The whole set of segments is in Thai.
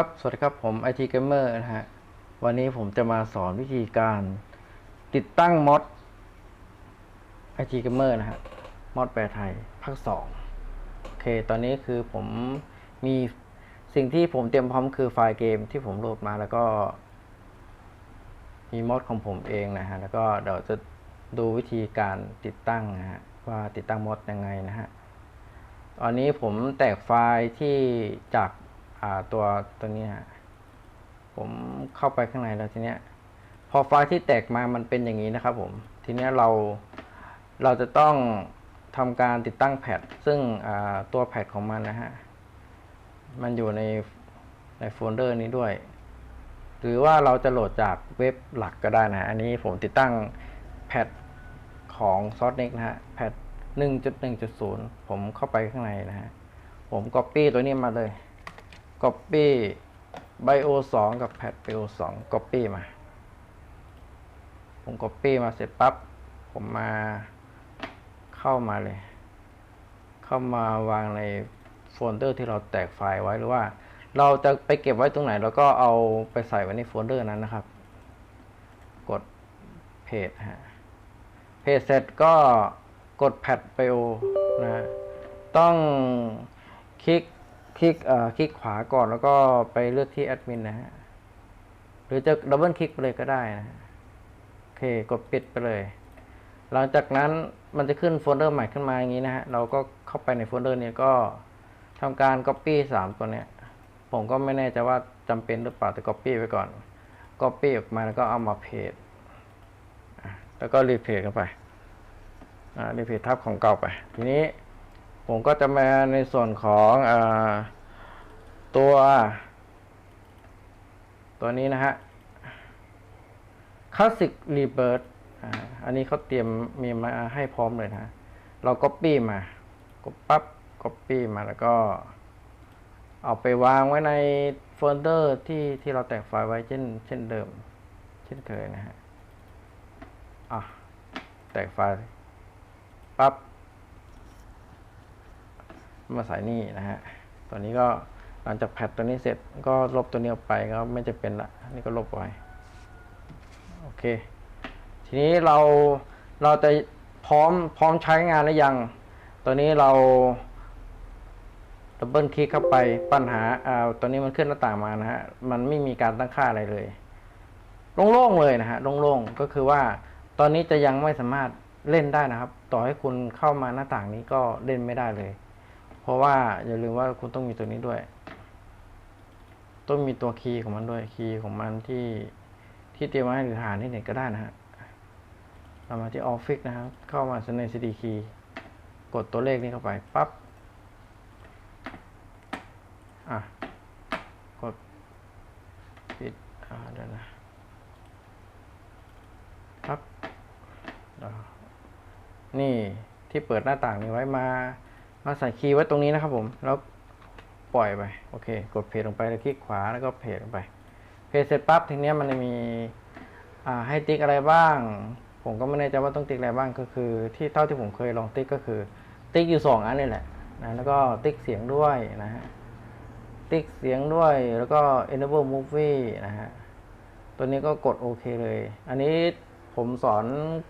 ครับ สวัสดีครับ ผม IT Gamer นะฮะ วันนี้ผมจะมาสอนวิธีการติดตั้งมอด IT Gamer นะฮะ มอดแปลไทย ภาคสองโอเค ตอนนี้คือผมมีสิ่งที่ผมเตรียมพร้อมคือไฟล์เกมที่ผมโหลดมาแล้วก็ มีมอดของผมเองนะฮะ แล้วก็เดี๋ยวจะดูวิธีการติดตั้งนะฮะ ว่าติดตั้งมอดยังไงนะฮะ ตอนนี้ผมแตกไฟล์ที่จาก ตัวตัวนี้ฮะผมเข้าไปข้างในแล้วทีเนี้ย พอไฟล์ที่แตกมามันเป็นอย่างนี้นะครับ ผม ทีเนี้ยเราเราจะต้องทำการติดตั้งแพดซึ่งตัวแพดของมันนะฮะมันอยู่ในในโฟลเดอร์นี้ด้วย หรือว่าเราจะโหลดจากเว็บหลักก็ได้นะฮะอันนี้ผมติดตั้งแพดของ s o u r c e n e x นะฮะแพด1.1.0 ผมเข้าไปข้างในนะฮะ ผม Copy ตัวนี้มาเลย Copy Bio 2 กับ Pad Bio 2 Copy มา ผม Copy มาเสร็จปั๊บ ผมมาเข้ามาเลย เข้ามาวางในโฟลเดอร์ที่เราแตกไฟล์ไว้หรือว่า เราจะไปเก็บไว้ตรงไหนเราก็เอาไปใส่ไว้ในโฟลเดอร์นั้นนะครับ กดเพจฮะ เพจเสร็จก็กดแพดไปโอนะฮะต้องคลิก คลิกเอ่อคลิกขวาก่อนแล้วก็ไปเลือกที่แอดมินนะฮะหรือจะดับเบิลคลิกไปเลยก็ได้นะฮะโอเคกดปิดไปเลย หลังจากนั้นมันจะขึ้นโฟลเดอร์ใหม่ขึ้นมาอย่างนี้นะฮะเราก็เข้าไปในโฟลเดอร์นี้ก็ทำการ Copy 3 ตัวเนี้ย ผมก็ไม่แน่ใจว่าจำเป็นหรือเปล่าแต่ Copy ไว้ก่อน Copy ออกมาแล้วก็เอามาเพจแล้วก็รีเพจเข้าไปอ่ารีเพจทับของเก่าไป ทีนี้ ผมก็จะมาในส่วนของอตัว ตัวนี้นะฮะ Classic Rebirth อันนี้เขาเตรียมมีมาให้พร้อมเลยนะ เรา Copy มา กดปั๊บ Copy มาแล้วก็ เอาไปวางไว้ในโฟลเดอร์ที่ที่เราแตกไฟล์ไว้เช่น เช่นเดิม เช่นเคยนะฮะ อะ แตกไฟล์ปั๊บ มาใส่นี่นะฮะตอนนี้ก็หลังจากแพทตัวนี้เสร็จก็ลบตัวนี้ออกไปก็ไม่จะเป็นละนี่ก็ลบไว้โอเค ทีนี้เราเราจะพร้อมพร้อมใช้งานหรือยัง ตัวนี้เราดับเบิลคลิกเข้าไปปัญหาอ่าตัวนี้มันขึ้นหน้าต่างมานะฮะมันไม่มีการตั้งค่าอะไรเลยโล่งๆเลยนะฮะโล่งๆก็คือว่าตอนนี้จะยังไม่สามารถเล่นได้นะครับ ต่อให้คุณเข้ามาหน้าต่างนี้ก็เล่นไม่ได้เลย ราะว่าอย่าลืมว่าคุณต้องมีตัวนี้ด้วย ต้องมีตัวคีย์ของมันด้วยคีย์ของมันที่ที่เตรียมไว้หรือหาที่ไหนก็ได้นะฮะเรามาที่ออฟฟิศนะครับ เข้ามาใน CD key กดตัวเลขนี้เข้าไปปั๊บอะกดปิดอ่าเดี๋ยวนะครับอ่านี่ที่เปิดหน้าต่างนี้ไว้มา มาใส่คีย์ไว้ตรงนี้นะครับผม แล้วปล่อยไป โอเค กดเพจลงไปแล้วคลิกขวาแล้วก็เพจลงไป เพจเสร็จปั๊บทีนี้มันจะมีให้ติ๊กอะไรบ้าง ผมก็ไม่แน่ใจว่าต้องติ๊กอะไรบ้างก็คือ ที่เท่าที่ผมเคยลองติ๊กก็คือ ติ๊กอยู่สองอันนี่แหละนะแล้วก็ติ๊กเสียงด้วยนะฮะติ๊กเสียงด้วยแล้วก็ enable movie นะฮะตัวนี้ก็กดโอเคเลย อันนี้ผมสอน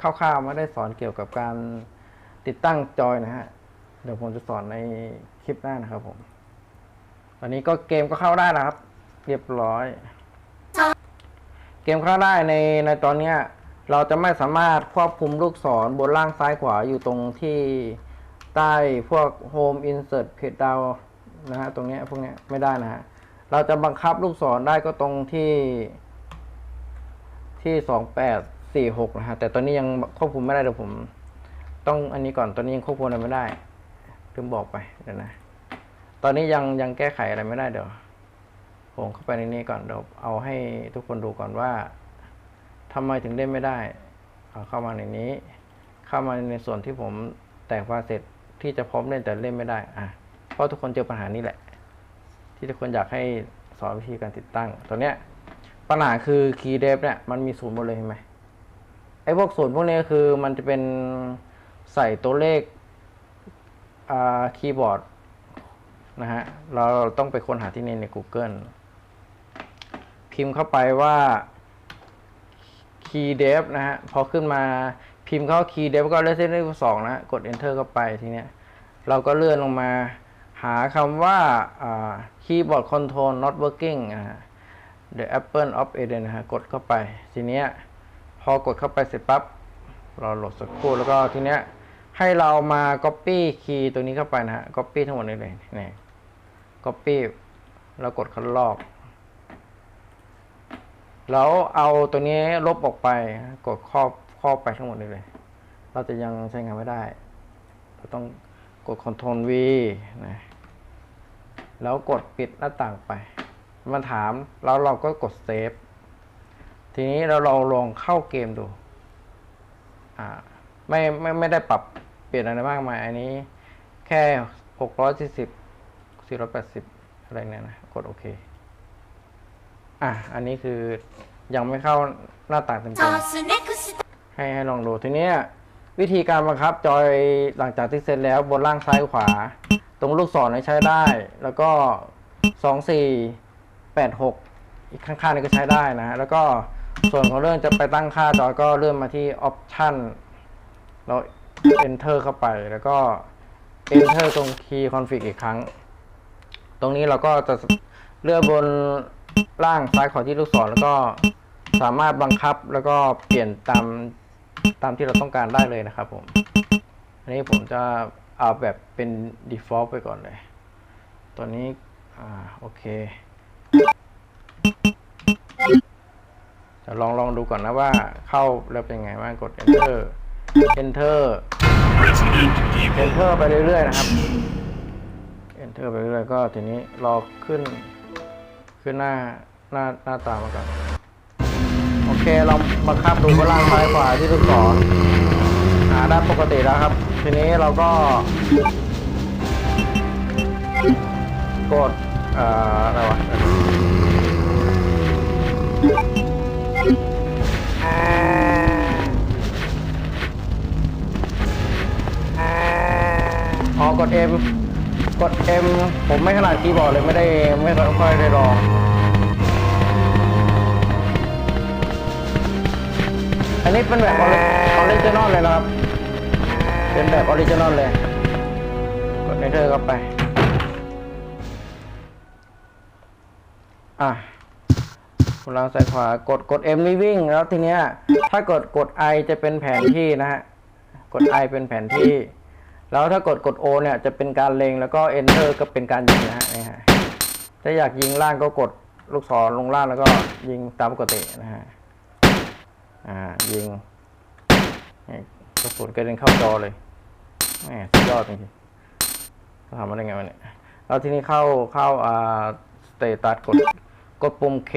คร่าวๆไม่ได้สอนเกี่ยวกับการติดตั้งจอยนะฮะ เดี๋ยวผมจะสอนในคลิปหน้านะครับผม ตอนนี้ก็เกมก็เข้าได้นะครับ เรียบร้อย เกมเข้าได้ในในตอนเนี้ย เราจะไม่สามารถควบคุมลูกศรบนล่างซ้ายขวาอยู่ตรงที่ใต้พวก Home Insert Page Down นะฮะตรงเนี้ยพวกเนี้ยไม่ได้นะฮะ เราจะบังคับลูกศรได้ก็ตรงที่ที่สองแปดสี่หกนะฮะแต่ตอนนี้ยังควบคุมไม่ได้เดี๋ยวผม ต้องอันนี้ก่อนตอนนี้ยังควบคุมอะไรไม่ได้ ลืมบอกไปเดี๋ยวนะ ตอนนี้ยังยังแก้ไขอะไรไม่ได้เดี๋ยวผมเข้าไปในนี้ก่อนเดี๋ยวเอาให้ทุกคนดูก่อนว่าทำไมถึงเล่นไม่ได้เอาเข้ามาในนี้ เข้ามาในส่วนที่ผมแตกไฟล์เสร็จที่จะพร้อมเล่นแต่เล่นไม่ได้อะเพราะทุกคนเจอปัญหานี้แหละ ที่ทุกคนอยากให้สอนวิธีการติดตั้งตัวเนี้ยปัญหาคือคีย์เดฟเนี่ยมันมีศูนย์หมดเลยเห็นไหมไอ้พวกศูนย์พวกนี้คือมันจะเป็นใส่ตัวเลข คีย์บอร์ดนะฮะ เราต้องไปค้นหาที่นี่ใน Google พิมพ์เข้าไปว่า key dev นะฮะ พอขึ้นมาพิมพ์เข้า key dev ก็ Resident Evil 2 นะฮะกด enter เข้าไปทีเนี้ย เราก็เลื่อนลงมาหาคำว่า keyboard control not working อ่า the apple of eden นะฮะ กดเข้าไป ทีเนี้ย พอกดเข้าไปเสร็จปั๊บ เราโหลดสักครู่แล้วก็ทีเนี้ย ให้เรามา copy key ตัวนี้เข้าไปนะฮะ copy ทั้งหมดนี้เลยนี่ copy แล้วกดคัดลอกแล้วเอาตัวนี้ลบออกไปกดครอบครอบไปทั้งหมดนี้เลย เราจะยังใช้งานไม่ได้ เราต้องกด Ctrl V นะแล้วกดปิดหน้าต่างไป มันถามแล้วเราก็กดเซฟทีนี้เราลองลองเข้าเกมดูอ่าไม่ไม่ไม่ได้ปรับ ลี่ยนอะไรมากมายอันนี้ แค่หกร้อยสี่สิบสี่ร้อยแปดสิบอะไรเนี่ยนะกดโอเคอะอันนี้คือยังไม่เข้าหน้าต่างเต็มๆให้ให้ลองดูทีเนี้ยวิธีการบังคับจอยหลังจากที่เสร็จแล้วบนล่างซ้ายขวา ตรงลูกศรเนี่ยใช้ได้ แล้วก็สองสี่แปดหกอีกข้างๆนี่ก็ใช้ได้นะ แล้วก็ส่วนของเรื่องจะไปตั้งค่าจอยก็เลื่อนมาที่ option เรา enter เข้าไปแล้วก็ enter ตรง key config อีกครั้ง ตรงนี้เราก็จะเลือนบนล่างซ้ายขวาที่ลูกศรแล้วก็สามารถบังคับแล้วก็เปลี่ยนตามตามที่เราต้องการได้เลยนะครับผม อันนี้ผมจะเอาแบบเป็น default ไปก่อนเลยตัวนี้ อ่า โอเค จะลองลองดูก่อนนะว่าเข้าแล้วเป็นไงบ้างกด enter enter enter ไปเรื่อยๆนะครับ enter ไปเรื่อยๆก็ทีนี้รอขึ้น ขึ้นหน้าหน้าหน้าตามาก่อนโอเคเราบังคับดูว่าล่างซ้ายขวาที่ลูกศรหาได้ปกติแล้วครับ ทีนี้เราก็ กดอ่ออะไรวะอ๋ ออกด M กด M ผมไม่ขนาดคีย์บอร์ดเลยไม่ได้ไม่ค่อยได้ลองอันนี้เป็นแบบออริจินอลเลยนะครับ เป็นแบบออริจินอลเลย กด enter เข้าไป อะคุณลางซ้ายขวากดกด M นี่วิ่ง แล้วทีเนี้ย ถ้ากดกด I จะเป็นแผนที่นะฮะ กด I เป็นแผนที่ แล้วถ้ากดกด O เนี่ยจะเป็นการเล็งแล้วก็ enter ก็เป็นการยิงนะฮะนี่ฮะถ้าอยากยิงล่างก็กดลูกศรลงล่างแล้วก็ยิงตามปกตินะฮะอ่ายิงกระสุนกระเด็นเข้าจอเลยแหมสุดยอดจริงๆเขาทำมาได้ไงวะเนี่ยแล้วทีนี้เข้าเข้าอ่าสเตตัสกดกดปุ่ม K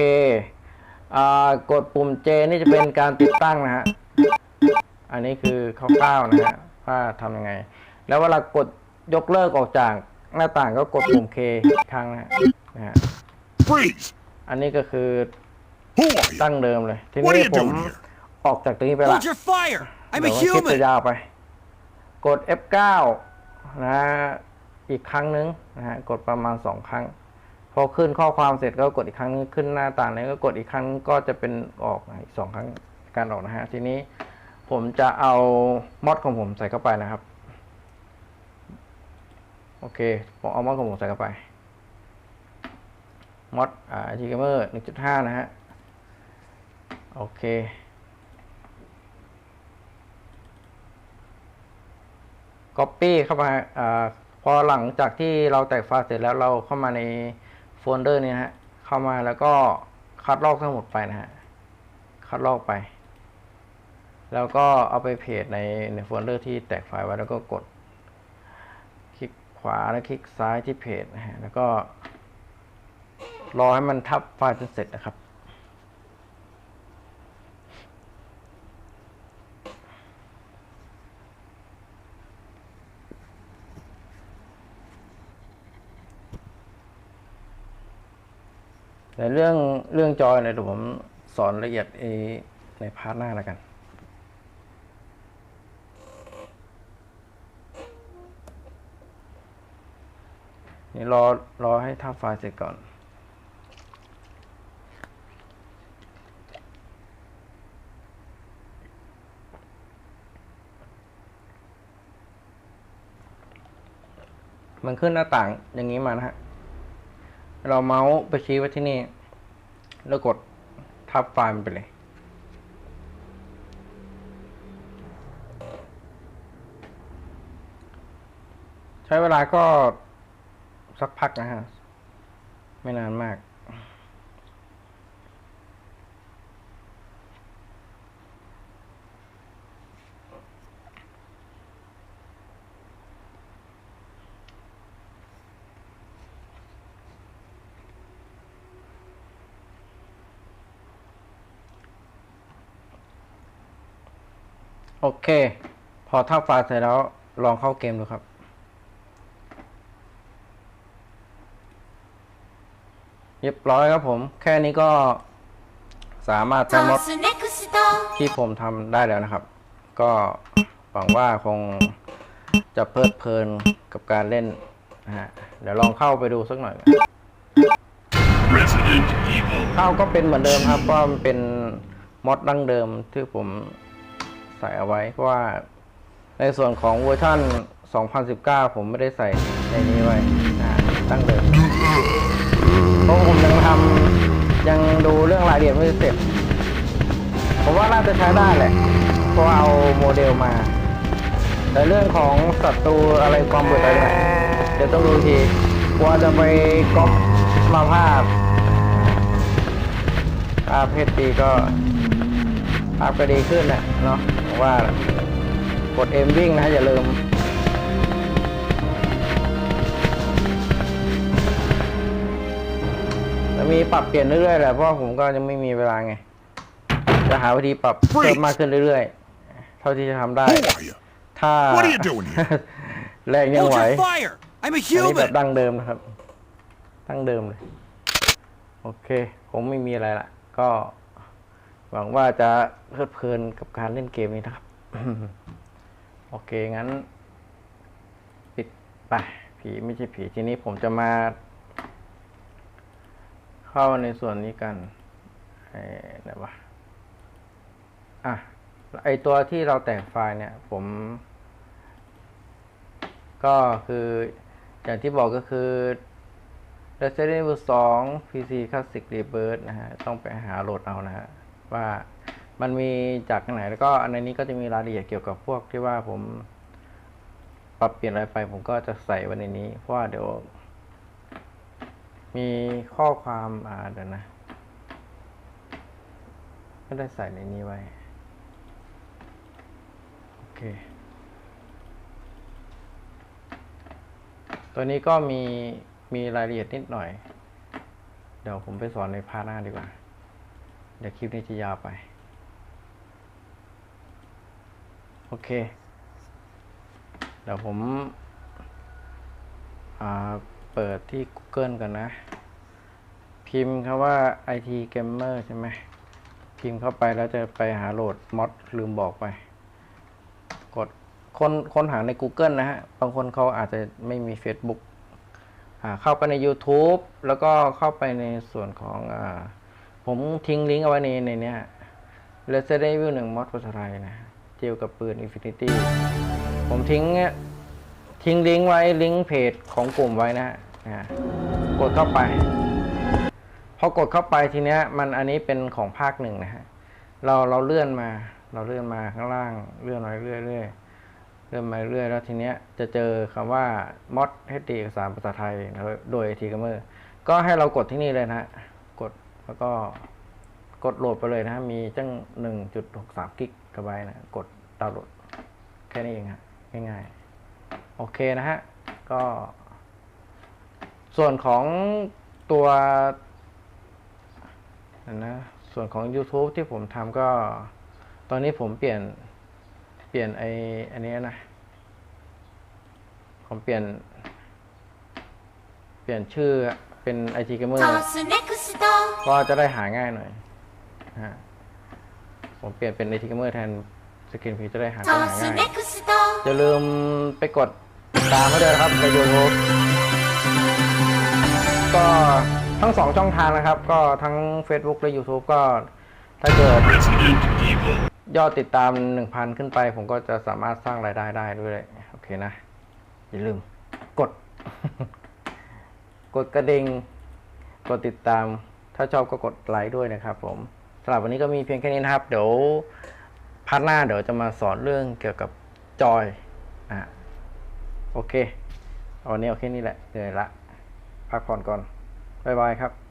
อ่ากดปุ่ม J นี่จะเป็นการติดตั้งนะฮะอันนี้คือคร่าวๆนะฮะว่าทำยังไง แล้วเวลากดยกเลิกออกจากหน้าต่างก็กดปุ่ม K อีกครั้งนะฮะนะฮะ Freeze! อันนี้ก็คือ Who are you? ตั้งเดิมเลย ที What are นี้ you ผม doing here? ออกจากตรงนี้ไปละ Hold your fire! I'm เดี๋ a ยวมันคลิปจะ human! ยาวไป กด F9 นะฮะอีกครั้งนึงนะฮะกดประมาณสองครั้ง พอขึ้นข้อความเสร็จก็กดอีกครั้งนึงขึ้นหน้าต่างนี้ก็กดอีกครั้งก็จะเป็นออกนะอีกสองครั้งการออกนะฮะทีนี้ผมจะเอามอดของผมใส่เข้าไปนะครับ โอเค ผมเอามอดของผมใส่เข้าไปมอดอ่าทีเกมเมอร์หนึ่งจุดห้านะฮะ โอเค Copy เข้ามาอาพอหลังจากที่เราแตกไฟล์เสร็จแล้วเราเข้ามาในโฟลเดอร์นี้นะฮะ เข้ามาแล้วก็คัดลอกทั้งหมดไปนะฮะ คัดลอกไป แล้วก็เอาไปเพจในในโฟลเดอร์ที่แตกไฟล์ไว้แล้วก็กด ขวาแล้วคลิกซ้ายที่เพจนะฮะแล้วก็ รอให้มันทับไฟล์จนเสร็จนะครับ แต่เรื่องเรื่องจอยเนี่ยเดี๋ยวผมสอนละเอียดในพาร์ทหน้าแล้วกันี่รอรอให้ทับไฟล์เสร็จก่อน มันขึ้นหน้าต่างอย่างนี้มานะฮะ เราเมาส์ไปชี้ไว้ที่นี่ แล้วกดทับไฟล์มันไปเลยใช้เวลาก็ สักพักนะฮะ ไม่นานมาก โอเค พอทับไฟล์เสร็จแล้วลองเข้าเกมดูครับ รียบร้อยครับผม แค่นี้ก็สามารถใช้มด Toss next ที่ผมทำได้แล้วนะครับ ก็หวังว่าคงจะเพลิดเพลินกับการเล่นนะฮะเดี๋ยวลองเข้าไปดูสักหน่อย Resident Evil. เข้าก็เป็นเหมือนเดิมครับเพราะมันเป็นมอดดั้งเดิมที่ผมใส่เอาไว้เพราะว่าในส่วนของเวอร์ชัน2019 ผมไม่ได้ใส่ในนี้ไว้นะดั้งเดิม เพราะผมยังทำยังดูเรื่องรายละเอียดไม่เสร็จ ผมว่าน่าจะใช้ได้แหละเพราะเอาโมเดลมา แต่เรื่องของศัตรูอะไรความเบื่ออะไรเนี่ยเดี๋ยวต้องดูทีกลัวจะไปก๊อปมาภาพภาพเพชรดีก็ภาพก็ดีขึ้นนะเนาะผมว่า กดเอ็มวิ่งนะอย่าลืม มีปรับเปลี่ยนเรื่อยๆแหละเพราะว่าผมก็ยังไม่มีเวลาไง จะหาวิธีปรับเพิ่มมากขึ้นเรื่อยๆ เท่าที่จะทำได้ Who are you? ถ้า What are you doing here? แรงยัง Hold ไหว your fire! I'm a อันนี้แบบ human! ดั้งเดิมนะครับ ดั้งเดิมเลย โอเคผมไม่มีอะไรละก็หวังว่าจะเพลิดเพลินกับการเล่นเกมนี้นะครับ โอเคงั้น ปิดไปผีไม่ใช่ผีทีนี้ผมจะมา เข้าในส่วนนี้กันไอ้ไหนวะอะไอตัวที่เราแต่งไฟล์เนี่ย ผม ก็คืออย่างที่บอกก็คือ Resident Evil 2 PC Classic Rebirth นะฮะ ต้องไปหาโหลดเอานะฮะ ว่ามันมีจากไหนแล้วก็อันนี้ก็จะมีรายละเอียดเกี่ยวกับพวกที่ว่าผม ปรับเปลี่ยนอะไรไปผมก็จะใส่ไว้ในนี้ เพราะว่าเดี๋ยว มีข้อความอ่าเดี๋ยวนะไม่ได้ใส่ในนี้ไว้ โอเค ตัวนี้ก็มี มีรายละเอียดนิดหน่อย เดี๋ยวผมไปสอนในพาร์ทหน้าดีกว่า เดี๋ยวคลิปนี้จะยาวไป โอเค เดี๋ยวผม อ่า เปิดที่ Google กันนะ พิมพ์คำว่า IT Gamer ใช่ไหมพิมพ์เข้าไปแล้วจะไปหาโหลดมอดลืมบอกไป กดค้นค้นหาใน Google นะฮะ บางคนเขาอาจจะไม่มี Facebook อ่าเข้าไปใน YouTube แล้วก็เข้าไปในส่วนของอาผมทิ้งลิงก์เอาไว้ในในเนี้ย Resident Evil 1มอดภาษาไทยนะ เจียวกับปืน Infinity ผมทิ้งทิ้งลิงก์ไว้ลิงก์เพจของกลุ่มไว้นะฮะ กดเข้าไปพอกดเข้าไปทีเนี้ย มันอันนี้เป็นของภาคหนึ่งนะฮะเราเราเลื่อนมา เราเลื่อนมาข้างล่างเลื่อนมาเรื่อยเรื่อยเลื่อนมาเรื่อยแล้วทีเนี้ยจะเจอคำว่า mod HD เอกสารภาษาไทยโดย t g a m e r ก็ให้เรากดที่นี่เลยนะฮะกดแล้วก็กดโหลดไปเลยนะฮะมีจัง1.63กิกะไบนะกดดาวน์โหลดแค่นี้เองฮะง่ายๆโอเคนะฮะก็ ส่วนของตัวนะส่วนของ YouTube ที่ผมทำก็ ตอนนี้ผมเปลี่ยนเปลี่ยนไออันนี้นะ ผมเปลี่ยน เปลี่ยนชื่อเป็น IT Gamer Toss next ก็จะได้หาง่ายหน่อยฮะผมเปลี่ยนเป็น IT Gamer แทนสกินพีจะได้หาง่ายอย่าลืมไปกดติดตามไว้ด้วยนะครับใน YouTube ก็ทั้งสองช่องทางนะครับ ก็ทั้ง Facebook และ YouTube ก็ถ้าเกิด ยอดติดตาม 1,000 ขึ้นไป ผมก็จะสามารถสร้างรายได้ได้ด้วย โอเคนะ อย่าลืม กด กดกระดิ่งกดติดตาม ถ้าชอบก็กดไลค์ด้วยนะครับผมสำหรับวันนี้ก็มีเพียงแค่นี้นะครับ เดี๋ยวพาร์ทหน้าเดี๋ยวจะมาสอนเรื่องเกี่ยวกับจอยอะโอเคเอาวันนี้โอเคนี่แหละเหนื่อยละ พักผ่อนก่อน บ๊ายบายครับ